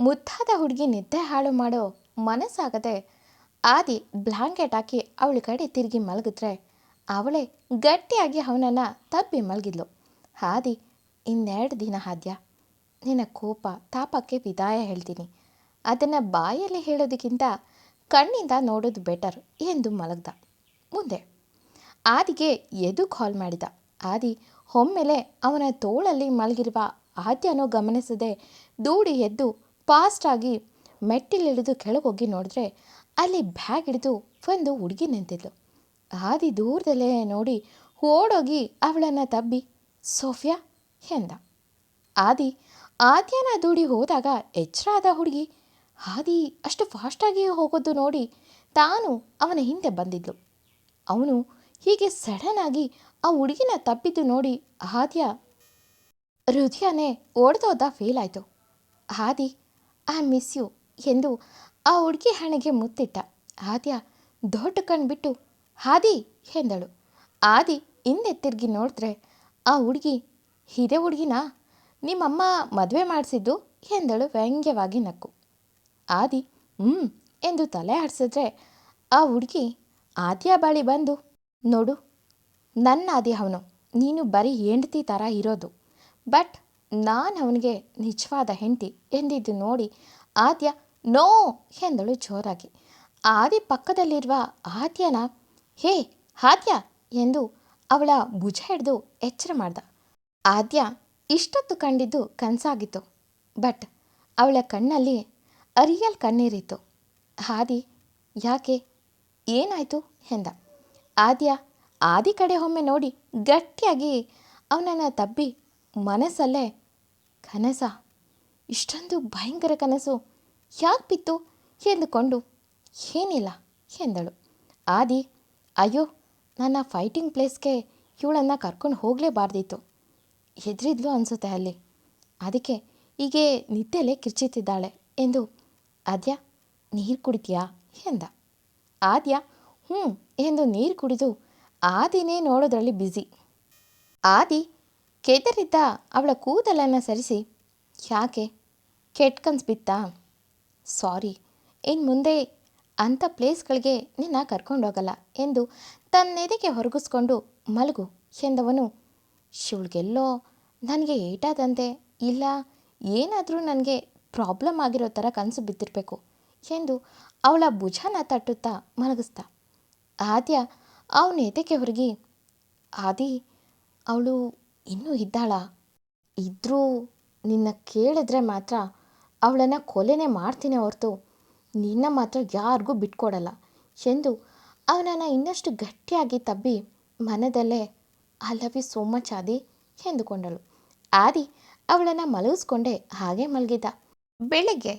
ಮುದ್ದಾದ ಹುಡುಗಿ ನಿದ್ದೆ ಹಾಳು ಮಾಡೋ ಮನಸ್ಸಾಗದೆ ಆದಿ ಬ್ಲಾಂಕೆಟ್ ಹಾಕಿ ಅವಳ ಕಡೆ ತಿರುಗಿ ಮಲಗಿದ್ರೆ ಅವಳೇ ಗಟ್ಟಿಯಾಗಿ ಅವನನ್ನು ತಬ್ಬಿ ಮಲಗಿದ್ಲು. ಆದಿ, ಇನ್ನೆರಡು ದಿನ ಹಾದ್ಯ ನಿನ್ನ ಕೋಪ ತಾಪಕ್ಕೆ ವಿದಾಯ ಹೇಳ್ತೀನಿ. ಅದನ್ನು ಬಾಯಲ್ಲಿ ಹೇಳೋದಕ್ಕಿಂತ ಕಣ್ಣಿಂದ ನೋಡೋದು ಬೆಟರ್ ಎಂದು ಮಲಗ್ದ. ಮುಂದೆ ಆದಿಗೆ ಎದು ಕಾಲ್ ಮಾಡಿದ. ಆದಿ, ಒಮ್ಮೆಲೆ ಅವನ ತೋಳಲ್ಲಿ ಮಲಗಿರುವ ಆದ್ಯನೋ ಗಮನಿಸದೆ ದೂಡಿ ಎದ್ದು ಫಾಸ್ಟಾಗಿ ಮೆಟ್ಟಿಲಿಳಿದು ಕೆಳಗೋಗಿ ನೋಡಿದ್ರೆ ಅಲ್ಲಿ ಬ್ಯಾಗ್ ಹಿಡಿದು ಒಂದು ಹುಡುಗಿ ನಿಂತಿದ್ಲು. ಆದಿ ದೂರದಲ್ಲೇ ನೋಡಿ ಓಡೋಗಿ ಅವಳನ್ನು ತಬ್ಬಿ, ಸೋಫಿಯಾ, ಎಂದ. ಆದಿ ಆದ್ಯನ ದೂಡಿ ಹೋದಾಗ ಎಚ್ಚರ ಆದ ಹುಡುಗಿ, ಆದಿ, ಅಷ್ಟು ಫಾಸ್ಟಾಗಿ ಹೋಗೋದು ನೋಡಿ ತಾನು ಅವನ ಹಿಂದೆ ಬಂದಿದ್ಲು. ಅವನು ಹೀಗೆ ಸಡನ್ ಆಗಿ ಆ ಹುಡುಗಿನ ತಪ್ಪಿದ್ದು ನೋಡಿ ಆದ್ಯ ಹೃದಯನೇ ಓಡ್ದೋದ ಫೀಲ್ ಆಯಿತು. ಆದಿ ಐ ಮಿಸ್ ಯು ಎಂದು ಆ ಹುಡುಗಿ ಹಣೆಗೆ ಮುತ್ತಿಟ್ಟ. ಆದ್ಯ ದೊಡ್ಡ ಕಣ್ಬಿಟ್ಟು ಹಾದಿ ಎಂದಳು. ಆದಿ ಹಿಂದೆ ತಿರುಗಿ ನೋಡಿದ್ರೆ ಆ ಹುಡುಗಿ ಇದೇ ಹುಡುಗಿನಾ? ನಿಮ್ಮಮ್ಮ ಮದುವೆ ಮಾಡಿಸಿದ್ದು? ಎಂದಳು ವ್ಯಂಗ್ಯವಾಗಿ ನಕ್ಕು. ಆದಿ ಹ್ಞೂ ಎಂದು ತಲೆ ಆಡಿಸಿದ್ರೆ ಆ ಹುಡುಗಿ, ಆದ್ಯ ಬಾಳಿ ಬಂದು, ನೋಡು. ನನ್ನ ಆದಿ ಅವನು. ನೀನು ಬರೀ ಹೆಂಡತಿ ಥರ ಇರೋದು. ಬಟ್ ನಾನು ಅವನಿಗೆ ನಿಜವಾದ ಹೆಂಡತಿ ಎಂದಿದ್ದು ನೋಡಿ ಆದ್ಯ, ನೋ! ಎಂದಳು ಜೋರಾಗಿ. ಆದಿ ಪಕ್ಕದಲ್ಲಿರುವ ಆದ್ಯನ, ಹೇ, ಆದ್ಯ! ಎಂದು ಅವಳ ಭುಜ ಹಿಡಿದು ಎಚ್ಚರ ಮಾಡ್ದ. ಆದ್ಯ ಇಷ್ಟೊತ್ತು ಕಂಡಿದ್ದು ಕನಸಾಗಿತ್ತು. ಬಟ್ ಅವಳ ಕಣ್ಣಲ್ಲಿ ಅರಿಯಲ್ ಕಣ್ಣೀರಿತ್ತು. ಆದಿ, ಯಾಕೆ? ಏನಾಯಿತು? ಎಂದ. ಆದ್ಯ ಆದಿ ಕಡೆ ಒಮ್ಮೆ ನೋಡಿ ಗಟ್ಟಿಯಾಗಿ ಅವನನ್ನು ತಬ್ಬಿ ಮನಸ್ಸಲ್ಲೇ ಕನಸ. ಇಷ್ಟೊಂದು ಭಯಂಕರ ಕನಸು. ಯಾಕೆ ಬಿತ್ತು ಎಂದುಕೊಂಡು, ಏನಿಲ್ಲ ಎಂದಳು. ಆದಿ, ಅಯ್ಯೋ, ನನ್ನ ಫೈಟಿಂಗ್ ಪ್ಲೇಸ್ಗೆ ಇವಳನ್ನು ಕರ್ಕೊಂಡು ಹೋಗಲೇಬಾರ್ದಿತ್ತು. ಹೆದರಿದ್ಲು ಅನಿಸುತ್ತೆ ಅಲ್ಲಿ. ಅದಕ್ಕೆ ಹೀಗೆ ನಿದ್ದೆಲೆ ಕಿರ್ಚಿತ್ತಿದ್ದಾಳೆ ಎಂದು ಆದ್ಯ, ನೀರು ಕುಡಿತೀಯಾ ಎಂದ. ಆದ್ಯ ಹ್ಞೂ ಎಂದು ನೀರು ಕುಡಿದು ಆದಿನೇ ನೋಡೋದ್ರಲ್ಲಿ ಬ್ಯುಸಿ ಆದಿ ಕೆದರಿದ್ದ ಅವಳ ಕೂದಲನ್ನು ಸರಿಸಿ, ಯಾಕೆ? ಕೆಟ್ಟ ಬಿತ್ತ. ಸಾರಿ. ಇನ್ನು ಮುಂದೆ ಅಂಥ ಪ್ಲೇಸ್ಗಳಿಗೆ ನಿನ್ನ ಕರ್ಕೊಂಡೋಗಲ್ಲ ಎಂದು ತನ್ನೆದೆಗೆ ಹೊರಗಿಸ್ಕೊಂಡು ಮಲಗು ಎಂದವನು. ಶಿವಳಿಗೆಲ್ಲೋ? ನನಗೆ ಏಟಾದಂತೆ? ಇಲ್ಲ, ಏನಾದರೂ ನನಗೆ ಪ್ರಾಬ್ಲಮ್ ಆಗಿರೋ ಥರ ಕನಸು ಬಿದ್ದಿರಬೇಕು ಎಂದು ಅವಳ ಭುಜನ ತಟ್ಟುತ್ತಾ ಮಲಗಿಸ್ದ. ಆದ್ಯ ಅವನ ಎದೆಗೆ ಹೊರಗಿ, ಆದಿ, ಅವಳು ಇನ್ನೂ ಇದ್ದಾಳಾ. ಇದ್ರೂ ನಿನ್ನ ಕೇಳಿದ್ರೆ ಮಾತ್ರ ಅವಳನ್ನು ಕೊಲೆನೇ ಮಾಡ್ತೀನಿ ಹೊರತು. ನಿನ್ನ ಮಾತ್ರ ಯಾರಿಗೂ ಬಿಟ್ಕೊಡಲ್ಲ. ಎಂದು ಅವನನ್ನು ಇನ್ನಷ್ಟು ಗಟ್ಟಿಯಾಗಿ ತಬ್ಬಿ ಮನದಲ್ಲೇ I love you so much Adi, ಎಂದುಕೊಂಡಳು. ಆದಿ ಅವಳನ್ನು ಮಲಗಿಸ್ಕೊಂಡೇ ಹಾಗೆ ಮಲಗಿದ್ದ ಬೆಳಗ್ಗೆ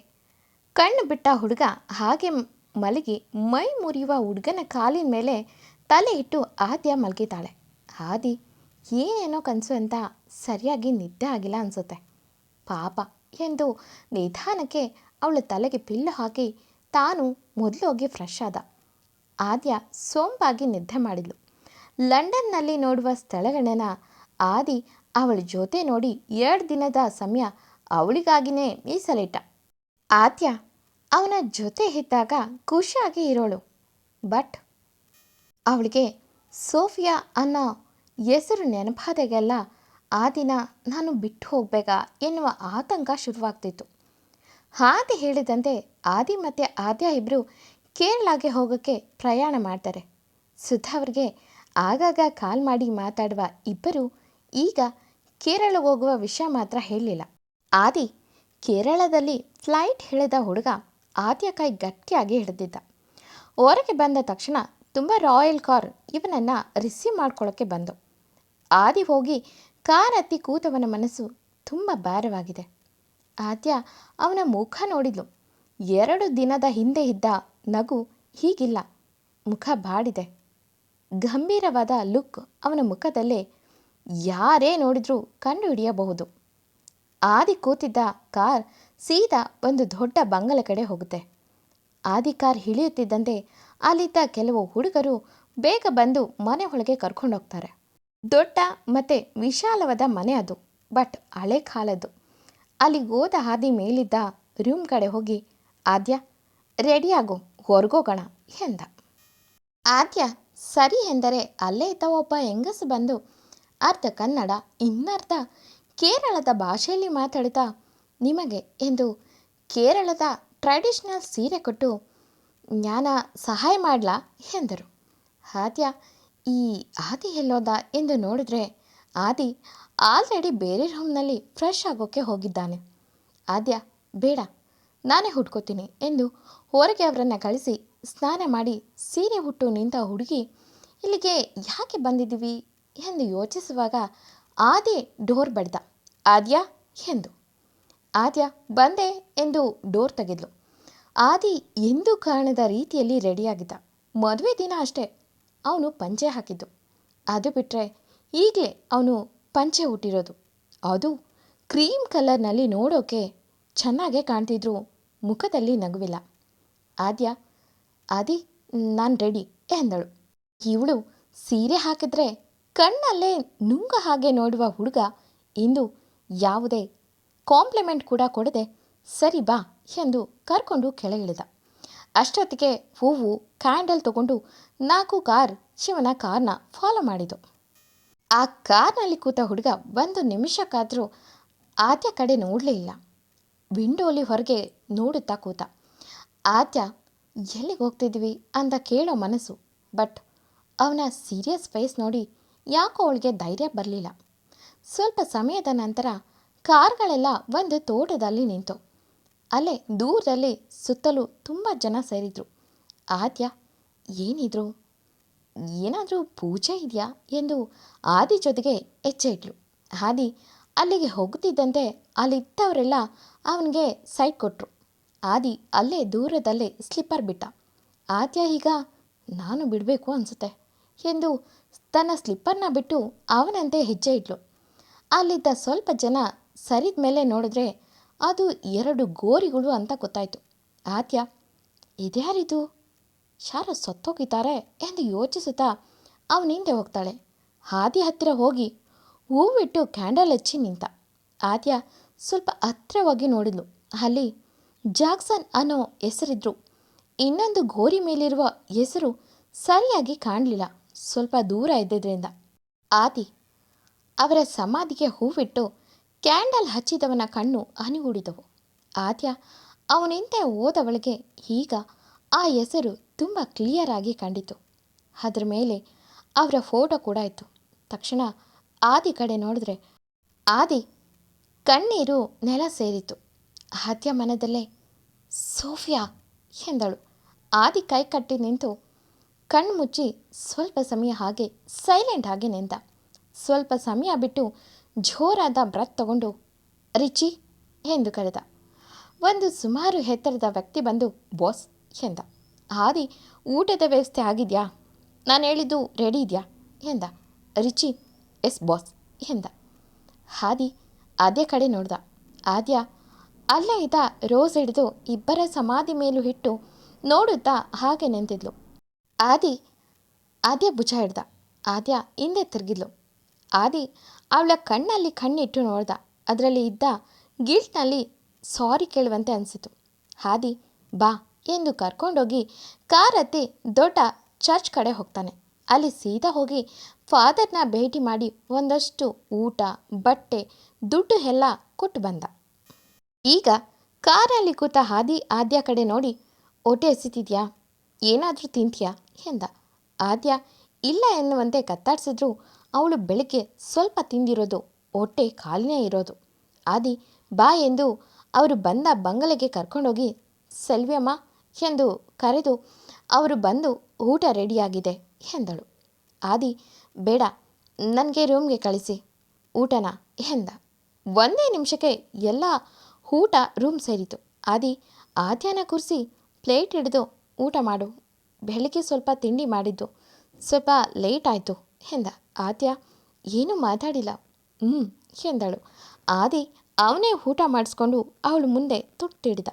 ಕಣ್ಣು ಬಿಟ್ಟ ಹುಡುಗ ಹಾಗೆ ಮಲಗಿ ಮೈ ಮುರಿಯುವ ಹುಡುಗನ ಕಾಲಿನ ಮೇಲೆ ತಲೆ ಇಟ್ಟು ಆದ್ಯ ಮಲಗಿದ್ದಾಳೆ. ಆದಿ ಏನೇನೋ ಕನಸು ಅಂತ ಸರಿಯಾಗಿ ನಿದ್ದೆ ಆಗಿಲ್ಲ ಅನಿಸುತ್ತೆ. ಪಾಪ, ಎಂದು ನಿಧಾನಕ್ಕೆ ಅವಳ ತಲೆಗೆ ಪಿಲ್ಲು ಹಾಕಿ ತಾನು ಮೊದಲು ಹೋಗಿ ಫ್ರೆಶ್ ಆದ. ಆದ್ಯ ಸೋಂಪಾಗಿ ನಿದ್ದೆ ಮಾಡಿದ್ಲು. ಲಂಡನ್ನಲ್ಲಿ ನೋಡುವ ಸ್ಥಳಗಳನ್ನ ಆದಿ ಅವಳ ಜೊತೆ ನೋಡಿ ಎರಡು ದಿನದ ಸಮಯ ಅವಳಿಗಾಗಿನೇ ಮೀಸಲಿಟ್ಟ. ಆದ್ಯ ಅವನ ಜೊತೆ ಇದ್ದಾಗ ಖುಷಿಯಾಗಿ ಇರೋಳು. ಬಟ್ ಅವಳಿಗೆ ಸೋಫಿಯಾ ಅನ್ನೋ ಹೆಸರು ನೆನಪಾದಾಗೆಲ್ಲ ಆ ದಿನ ನಾನು ಬಿಟ್ಟು ಹೋಗಬೇಕಾ ಎನ್ನುವ ಆತಂಕ ಶುರುವಾಗ್ತಿತ್ತು. ಆದಿ ಹೇಳಿದಂತೆ ಆದಿ ಮತ್ತು ಆದ್ಯ ಇಬ್ಬರು ಕೇರಳಗೆ ಹೋಗೋಕ್ಕೆ ಪ್ರಯಾಣ ಮಾಡ್ತಾರೆ. ಸುಧಾ ಅವ್ರಿಗೆ ಆಗಾಗ ಕಾಲ್ ಮಾಡಿ ಮಾತಾಡುವ ಇಬ್ಬರು ಈಗ ಕೇರಳ ಹೋಗುವ ವಿಷಯ ಮಾತ್ರ ಹೇಳಲಿಲ್ಲ. ಆದಿ ಕೇರಳದಲ್ಲಿ ಫ್ಲೈಟ್ ಹೇಳಿದ ಹುಡುಗ ಆದ್ಯ ಕೈ ಗಟ್ಟಿಯಾಗಿ ಹಿಡಿದಿದ್ದ. ಹೊರಗೆ ಬಂದ ತಕ್ಷಣ ತುಂಬ ರಾಯಲ್ ಕಾರ್ ಇವನನ್ನು ರಿಸೀವ್ ಮಾಡ್ಕೊಳ್ಳೋಕ್ಕೆ ಬಂದು. ಆದಿ ಹೋಗಿ ಕಾರ್ ಹತ್ತಿ ಕೂತವನ ಮನಸ್ಸು ತುಂಬ ಭಾರವಾಗಿದೆ. ಆದ್ಯ ಅವನ ಮುಖ ನೋಡಿದ್ಲು. ಎರಡು ದಿನದ ಹಿಂದೆ ಇದ್ದ ನಗು ಹೀಗಿಲ್ಲ. ಮುಖ ಬಾಡಿದೆ. ಗಂಭೀರವಾದ ಲುಕ್ ಅವನ ಮುಖದಲ್ಲೇ ಯಾರೇ ನೋಡಿದ್ರೂ ಕಂಡು ಹಿಡಿಯಬಹುದು ಆದಿ ಕೂತಿದ್ದ ಕಾರ್ ಸೀದಾ ಒಂದು ದೊಡ್ಡ ಬಂಗಲ ಕಡೆ ಹೋಗುತ್ತೆ. ಆದಿ ಕಾರ್ ಇಳಿಯುತ್ತಿದ್ದಂತೆ ಅಲ್ಲಿದ್ದ ಕೆಲವು ಹುಡುಗರು ಬೇಗ ಬಂದು ಮನೆ ಒಳಗೆ ಕರ್ಕೊಂಡು ಹೋಗ್ತಾರೆ ದೊಡ್ಡ ಮತ್ತು ವಿಶಾಲವಾದ ಮನೆ ಅದು, ಬಟ್ ಹಳೆ ಕಾಲದ್ದು. ಅಲ್ಲಿಗೆ ಹೋದ ಹಾದಿ ಮೇಲಿದ್ದ ರೂಮ್ ಕಡೆ ಹೋಗಿ, ಆದ್ಯ ರೆಡಿಯಾಗೋ ಹೊರಗೋಗೋಣ, ಎಂದ. ಆದ್ಯ, ಸರಿ ಎಂದರೆ ಅಲ್ಲೇ ಇದ್ದ ಒಬ್ಬ ಹೆಂಗಸು ಬಂದು ಅರ್ಧ ಕನ್ನಡ, ಇನ್ನರ್ಧ ಕೇರಳದ ಭಾಷೆಯಲ್ಲಿ ಮಾತಾಡ್ತಾ ನಿಮಗೆ ಎಂದು ಕೇರಳದ ಟ್ರೆಡಿಷ್ನಲ್ ಸೀರೆ ಕೊಟ್ಟು ಜ್ಞಾನ ಸಹಾಯ ಮಾಡ್ಲಾ ಎಂದರು. ಆದ್ಯ, ಈ ಆದಿ ಎಲ್ಲೋದ ಎಂದು ನೋಡಿದ್ರೆ ಆದಿ ಆಲ್ರೆಡಿ ಬೇರೆ ರೂಮ್ನಲ್ಲಿ ಫ್ರೆಶ್ ಆಗೋಕ್ಕೆ ಹೋಗಿದ್ದಾನೆ. ಆದ್ಯ, ಬೇಡ, ನಾನೇ ಹುಡ್ಕೋತೀನಿ ಎಂದು ಹೊರಗೆ ಅವರನ್ನು ಕಳಿಸಿ ಸ್ನಾನ ಮಾಡಿ ಸೀರೆ ಹುಟ್ಟು ನಿಂತ ಹುಡುಗಿ, ಇಲ್ಲಿಗೆ ಯಾಕೆ ಬಂದಿದ್ದೀವಿ ಎಂದು ಯೋಚಿಸುವಾಗ ಆದಿ ಡೋರ್ ಬಡ್ದ. ಆದ್ಯ, ಎಂದು. ಆದ್ಯ ಬಂದೆ ಎಂದು ಡೋರ್ ತೆಗೆದ್ಲು. ಆದಿ ಎಂದು ಕಾಣದ ರೀತಿಯಲ್ಲಿ ರೆಡಿಯಾಗಿದ್ದ. ಮದುವೆ ದಿನ ಅಷ್ಟೇ ಅವನು ಪಂಚೆ ಹಾಕಿದ್ದು. ಅದು ಬಿಟ್ಟರೆ ಈಗಲೇ ಅವನು ಪಂಚೆ ಹುಟ್ಟಿರೋದು. ಅದು ಕ್ರೀಮ್ ಕಲರ್ನಲ್ಲಿ ನೋಡೋಕೆ ಚೆನ್ನಾಗೇ ಕಾಣ್ತಿದ್ರು. ಮುಖದಲ್ಲಿ ನಗುವಿಲ್ಲ. ಆದ್ಯ, ಆದಿ, ನಾನು ರೆಡಿ, ಎಂದಳು. ಇವಳು ಸೀರೆ ಹಾಕಿದ್ರೆ ಕಣ್ಣಲ್ಲೇ ನುಂಗ ಹಾಗೆ ನೋಡುವ ಹುಡುಗ ಇಂದು ಯಾವುದೇ ಕಾಂಪ್ಲಿಮೆಂಟ್ ಕೂಡ ಕೊಡದೆ, ಸರಿ ಬಾ ಎಂದು ಕರ್ಕೊಂಡು ಕೆಳಗಿಳಿದ. ಅಷ್ಟೊತ್ತಿಗೆ ಹೂವು ಕ್ಯಾಂಡಲ್ ತಗೊಂಡು ನಾಲ್ಕು ಕಾರ್ ಶಿವನ ಕಾರ್ನ ಫಾಲೋ ಮಾಡಿತು ಆ ಕಾರ್ನಲ್ಲಿ ಕೂತ ಹುಡುಗ ಒಂದು ನಿಮಿಷಕ್ಕಾದರೂ ಆದ್ಯ ಕಡೆ ನೋಡಲೇ ಇಲ್ಲ. ವಿಂಡೋಲಿ ಹೊರಗೆ ನೋಡುತ್ತಾ ಕೂತ, ಆದ್ಯ, ಎಲ್ಲಿಗೆ ಹೋಗ್ತಿದ್ವಿ? ಅಂತ ಕೇಳೋ ಮನಸ್ಸು. ಬಟ್ ಅವನ ಸೀರಿಯಸ್ ಫೇಸ್ ನೋಡಿ ಯಾಕೋ ಅವಳಿಗೆ ಧೈರ್ಯ ಬರಲಿಲ್ಲ. ಸ್ವಲ್ಪ ಸಮಯದ ನಂತರ ಕಾರ್ಗಳೆಲ್ಲ ಒಂದು ತೋಟದಲ್ಲಿ ನಿಂತು. ಅಲ್ಲೇ ದೂರದಲ್ಲಿ ಸುತ್ತಲೂ ತುಂಬ ಜನ ಸೇರಿದ್ರು. ಆದ್ಯ, ಏನಿದ್ರು? ಏನಾದರೂ ಪೂಜೆ ಇದೆಯಾ? ಎಂದು ಆದಿ ಜೊತೆಗೆ ಹೆಜ್ಜೆ ಇಟ್ಲು. ಆದಿ ಅಲ್ಲಿಗೆ ಹೋಗುತ್ತಿದ್ದಂತೆ ಅಲ್ಲಿದ್ದವರೆಲ್ಲ ಅವನಿಗೆ ಸೈಟ್ ಕೊಟ್ಟರು ಆದಿ ಅಲ್ಲೇ ದೂರದಲ್ಲೇ ಸ್ಲಿಪ್ಪರ್ ಬಿಟ್ಟ. ಆದ್ಯ ಈಗ, ನಾನು ಬಿಡಬೇಕು ಅನಿಸುತ್ತೆ ಎಂದು ತನ್ನ ಸ್ಲಿಪ್ಪರ್ನ ಬಿಟ್ಟು ಅವನಂತೆ ಹೆಜ್ಜೆ ಇಟ್ಲು. ಅಲ್ಲಿದ್ದ ಸ್ವಲ್ಪ ಜನ ಸರಿದ ಮೇಲೆ ನೋಡಿದ್ರೆ ಅದು ಎರಡು ಗೋರಿಗಳು ಅಂತ ಗೊತ್ತಾಯಿತು. ಆದ್ಯ, ಇದ್ಯಾರಿದು? ಶಾರ ಸತ್ತೋಗಿದ್ದಾರೆ ಎಂದು ಯೋಚಿಸುತ್ತಾ ಅವನ ಹಿಂದೆ ಹೋಗ್ತಾಳೆ. ಹಾದಿ ಹತ್ತಿರ ಹೋಗಿ ಹೂವಿಟ್ಟು ಕ್ಯಾಂಡಲ್ ಹಚ್ಚಿ ನಿಂತ. ಆದ್ಯ ಸ್ವಲ್ಪ ಹತ್ತಿರವಾಗಿ ನೋಡಿದ್ಲು. ಅಲ್ಲಿ ಜಾಕ್ಸನ್ ಅನ್ನೋ ಹೆಸರಿದ್ರು. ಇನ್ನೊಂದು ಗೋರಿ ಮೇಲಿರುವ ಹೆಸರು ಸರಿಯಾಗಿ ಕಾಣಲಿಲ್ಲ. ಸ್ವಲ್ಪ ದೂರ ಇದ್ದಿದ್ದರಿಂದ ಆದಿ ಅವರ ಸಮಾಧಿಗೆ ಹೂವಿಟ್ಟು ಕ್ಯಾಂಡಲ್ ಹಚ್ಚಿದವನ ಕಣ್ಣು ಹನಿಗೂಡಿದವು ಆದ್ಯ ಅವನೆಂತೆ ಹೋದವಳಿಗೆ ಈಗ ಆ ಹೆಸರು ತುಂಬ ಕ್ಲಿಯರ್ ಆಗಿ ಕಂಡಿತು. ಅದ್ರ ಮೇಲೆ ಅವರ ಫೋಟೋ ಕೂಡ ಇತ್ತು. ತಕ್ಷಣ ಆದಿ ಕಡೆ ನೋಡಿದ್ರೆ, ಆದಿ, ಕಣ್ಣೀರು ನೆಲ ಸೇರಿತು ಆದ್ಯ ಮನದಲ್ಲೇ, ಸೋಫಿಯಾ ಎಂದಳು. ಆದಿ ಕೈ ಕಟ್ಟಿ ನಿಂತು ಕಣ್ಣು ಮುಚ್ಚಿ ಸ್ವಲ್ಪ ಸಮಯ ಹಾಗೆ ಸೈಲೆಂಟ್ ಆಗಿ ನಿಂತ ಸ್ವಲ್ಪ ಸಮಯ ಬಿಟ್ಟು ಜೋರಾದ ಬ್ರತ್ ತಗೊಂಡು, ರಿಚಿ ಎಂದು ಕರೆದ. ಒಂದು ಸುಮಾರು ಎತ್ತರದ ವ್ಯಕ್ತಿ ಬಂದು, ಬಾಸ್ ಎಂದ. ಆದಿ, ಊಟದ ವ್ಯವಸ್ಥೆ ಆಗಿದೆಯಾ? ನಾನು ಹೇಳಿದ್ದು ರೆಡಿ ಇದೆಯಾ? ಎಂದ. ರಿಚಿ ಎಸ್ ಬಾಸ್ ಎಂದ. ಹಾದಿ ಅದೇ ಕಡೆ ನೋಡ್ದ. ಆದ್ಯ ಅಲ್ಲೇ ಇದ್ದ ರೋಸ್ ಹಿಡಿದು ಇಬ್ಬರ ಸಮಾಧಿ ಮೇಲೂ ಇಟ್ಟು ನೋಡುತ್ತಾ ಹಾಗೆ ನಿಂತಿದ್ಲು. ಆದಿ ಆದ್ಯ ಭುಜ ಹಿಡ್ದ. ಆದ್ಯ ಹಿಂದೆ ತಿರುಗಿದ್ಲು. ಆದಿ ಅವಳ ಕಣ್ಣಲ್ಲಿ ಕಣ್ಣಿಟ್ಟು ನೋಡ್ದ. ಅದರಲ್ಲಿ ಇದ್ದ ಗಿಲ್ಟ್ನಲ್ಲಿ ಸಾರಿ ಕೇಳುವಂತೆ ಅನಿಸಿತು. ಹಾದಿ ಬಾ, ಎಂದು ಕರ್ಕೊಂಡೋಗಿ ಕಾರ್ ಹತ್ತಿ ದೊಡ್ಡ ಚರ್ಚ್ ಕಡೆ ಹೋಗ್ತಾನೆ. ಅಲ್ಲಿ ಸೀದಾ ಹೋಗಿ ಫಾದರ್ನ ಭೇಟಿ ಮಾಡಿ ಒಂದಷ್ಟು ಊಟ, ಬಟ್ಟೆ, ದುಡ್ಡು ಎಲ್ಲ ಕೊಟ್ಟು ಬಂದ. ಈಗ ಕಾರಲ್ಲಿ ಕೂತ ಹಾದಿ ಆದ್ಯ ಕಡೆ ನೋಡಿ, ಹೊಟ್ಟೆ ಹಸಿತಿದ್ಯಾ? ಏನಾದರೂ ತಿಂತೀಯಾ? ಎಂದ. ಆದ್ಯ, ಇಲ್ಲ ಎನ್ನುವಂತೆ ಕತ್ತಾಡಿಸಿದ್ರು ಅವಳು ಬೆಳಗ್ಗೆ ಸ್ವಲ್ಪ ತಿಂದಿರೋದು, ಹೊಟ್ಟೆ ಖಾಲಿನೇ ಇರೋದು. ಆದಿ, ಬಾ ಎಂದು ಅವರು ಬಂದ ಬಂಗಲೆಗೆ ಕರ್ಕೊಂಡೋಗಿ, ಸೆಲ್ವ್ಯಮ್ಮ, ಎಂದು ಕರೆದು ಅವರು ಬಂದು ಊಟ ರೆಡಿಯಾಗಿದೆ ಎಂದಳು. ಆದಿ, ಬೇಡ, ನನಗೆ ರೂಮ್ಗೆ ಕಳಿಸಿ, ಊಟನ? ಎಂದ. ಒಂದೇ ನಿಮಿಷಕ್ಕೆ ಎಲ್ಲ ಊಟ ರೂಮ್ ಸೇರಿತು. ಆದಿ, ಆದ್ಯಾನ ಕೂರಿಸಿ, ಪ್ಲೇಟ್ ಹಿಡಿದು ಊಟ ಮಾಡು. ಬೆಳಿಗ್ಗೆ ಸ್ವಲ್ಪ ತಿಂಡಿ ಮಾಡಿದ್ದು, ಸ್ವಲ್ಪ ಲೇಟ್ ಆಯಿತು, ಎಂದ. ಆದ್ಯ ಏನೂ ಮಾತಾಡಿಲ್ಲ. ಹ್ಞೂ ಎಂದಳು. ಆದಿ ಅವನೇ ಊಟ ಮಾಡಿಸ್ಕೊಂಡು ಅವಳು ಮುಂದೆ ತುಟ್ಟಿಡಿದ.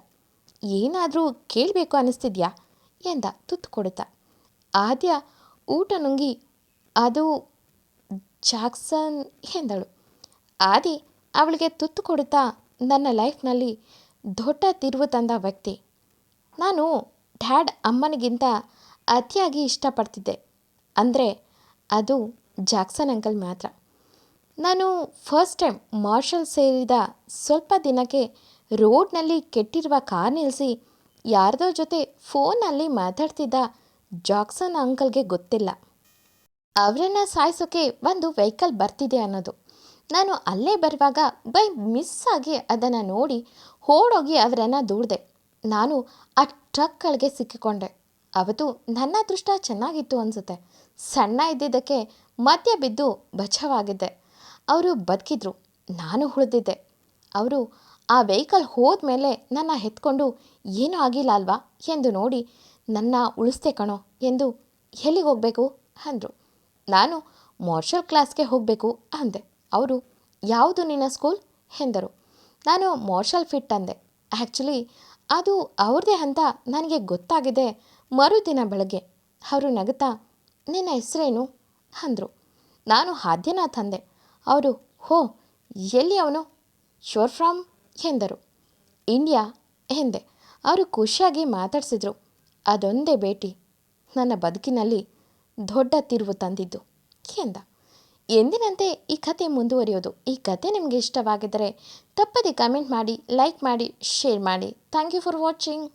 ಏನಾದರೂ ಕೇಳಬೇಕು ಅನ್ನಿಸ್ತಿದ್ಯಾ ಎಂದ ತುತ್ತು ಕೊಡುತ್ತ ಆದ್ಯ ಊಟ ನುಂಗಿ, ಅದು ಜಾಕ್ಸನ್, ಎಂದಳು. ಆದಿ ಅವಳಿಗೆ ತುತ್ತು ಕೊಡುತ್ತಾ ನನ್ನ ಲೈಫ್ನಲ್ಲಿ ದೊಡ್ಡ ತಿರುವು ತಂದ ವ್ಯಕ್ತಿ. ನಾನು ಡ್ಯಾಡ್ ಅಮ್ಮನಿಗಿಂತ ಅತಿಯಾಗಿ ಇಷ್ಟಪಡ್ತಿದ್ದೆ. ಅಂದರೆ ಅದು ಜಾಕ್ಸನ್ ಅಂಕಲ್ ಮಾತ್ರ. ನಾನು ಫಸ್ಟ್ ಟೈಮ್ ಮಾರ್ಷಲ್ ಸೇರಿದ ಸ್ವಲ್ಪ ದಿನಕ್ಕೆ ರೋಡ್ನಲ್ಲಿ ಕೆಟ್ಟಿರುವ ಕಾರ್ ನಿಲ್ಲಿಸಿ ಯಾರದೋ ಜೊತೆ ಫೋನಲ್ಲಿ ಮಾತಾಡ್ತಿದ್ದ ಜಾಕ್ಸನ್ ಅಂಕಲ್ಗೆ ಗೊತ್ತಿಲ್ಲ. ಅವರನ್ನು ಸಾಯಿಸೋಕೆ ಒಂದು ವೆಹಿಕಲ್ ಬರ್ತಿದೆ ಅನ್ನೋದು. ನಾನು ಅಲ್ಲೇ ಬರುವಾಗ ಬೈ ಮಿಸ್ ಆಗಿ ಅದನ್ನು ನೋಡಿ ಓಡೋಗಿ ಅವರನ್ನು ದೂಡಿದೆ. ನಾನು ಆ ಟ್ರಕ್ಗಳಿಗೆ ಸಿಕ್ಕಿಕೊಂಡೆ. ಅವತ್ತು ನನ್ನ ಅದೃಷ್ಟ ಚೆನ್ನಾಗಿತ್ತು ಅನಿಸುತ್ತೆ. ಸಣ್ಣ ಇದ್ದಿದ್ದಕ್ಕೆ ಮಧ್ಯ ಬಿದ್ದು ಬಚಾವಾಗಿದ್ದೆ ಅವರು ಬದುಕಿದ್ರು, ನಾನು ಉಳಿದಿದ್ದೆ. ಅವರು ಆ ವೆಹಿಕಲ್ ಹೋದ್ಮೇಲೆ ನನ್ನ ಎತ್ಕೊಂಡು ಏನೂ ಆಗಿಲ್ಲ ಅಲ್ವಾ ಎಂದು ನೋಡಿ, ನನ್ನ ಉಳಿಸ್ದೆ ಕಣೋ ಎಂದು ಎಲ್ಲಿಗೆ ಹೋಗಬೇಕು ಅಂದರು. ನಾನು ಮಾರ್ಷಲ್ ಕ್ಲಾಸ್ಗೆ ಹೋಗಬೇಕು ಅಂದೆ. ಅವರು, ಯಾವುದು ನಿನ್ನ ಸ್ಕೂಲ್? ಎಂದರು. ನಾನು ಮಾರ್ಷಲ್ ಫಿಟ್ ಅಂದೆ. ಆ್ಯಕ್ಚುಲಿ ಅದು ಅವ್ರದ್ದೇ ಅಂತ ನನಗೆ ಗೊತ್ತಾಗಿದೆ ಮರುದಿನ ಬೆಳಗ್ಗೆ ಅವರು ನಗುತ್ತಾ, ನಿನ್ನ ಹೆಸರೇನು? ಅಂದರು. ನಾನು ಆದ್ಯನಾಥ್ ಅಂದೆ. ಅವರು, ಹೋ, ಎಲ್ಲಿ ಅವನು? ಶೋರ್ ಫ್ರಾಮ್ ಎಂದರು. ಇಂಡಿಯಾ? ಎಂದೆ. ಅವರು ಖುಷಿಯಾಗಿ ಮಾತಾಡಿಸಿದರು. ಅದೊಂದೇ ಭೇಟಿ. ನನ್ನ ಬದುಕಿನಲ್ಲಿ ದೊಡ್ಡ ತಿರುವು ತಂದಿದ್ದು, ಎಂದ. ಎಂದಿನಂತೆ ಈ ಕತೆ ಮುಂದುವರಿಯೋದು? ಈ ಕತೆ ನಿಮಗೆ ಇಷ್ಟವಾಗಿದ್ದರೆ ತಪ್ಪದೆ ಕಮೆಂಟ್ ಮಾಡಿ, ಲೈಕ್ ಮಾಡಿ, ಶೇರ್ ಮಾಡಿ. Thank you for watching.